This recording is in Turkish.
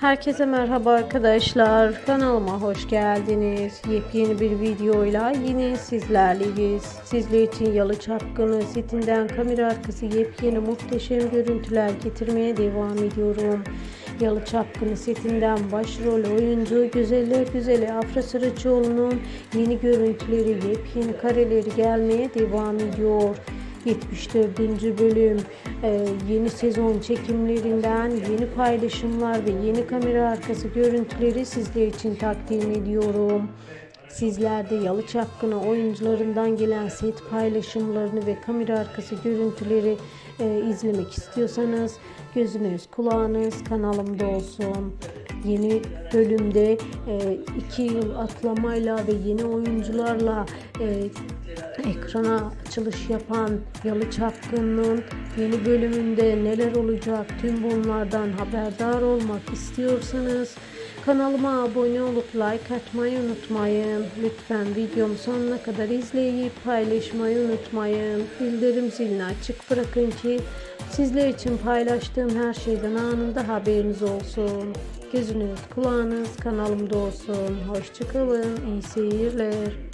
Herkese merhaba arkadaşlar. Kanalıma hoş geldiniz. Yepyeni bir videoyla yine sizlerleyiz. Sizler için Yalı Çapkını setinden kamera arkası yepyeni muhteşem görüntüler getirmeye devam ediyorum. Yalı Çapkını setinden başrol oyuncu Güzeller Güzeli Afra Saraçoğlu'nun yeni görüntüleri, yepyeni kareleri gelmeye devam ediyor. 74. bölüm e, yeni sezon çekimlerinden yeni paylaşımlar ve yeni kamera arkası görüntüleri sizler için takdim ediyorum. Sizler de Yalı Çapkını oyuncularından gelen set paylaşımlarını ve kamera arkası görüntüleri e, izlemek istiyorsanız gözünüz kulağınız kanalımda olsun. Yeni bölümde e, iki yıl atlamayla ve yeni oyuncularla e, ekrana açılış yapan Yalı Çapkın'ın yeni bölümünde neler olacak tüm bunlardan haberdar olmak istiyorsanız kanalıma abone olup like atmayı unutmayın. Lütfen videomu sonuna kadar izleyip paylaşmayı unutmayın. Bildirim zilini açık bırakın ki sizler için paylaştığım her şeyden anında haberiniz olsun. Gözünüz kulağınız kanalımda olsun. Hoşçakalın. İyi seyirler.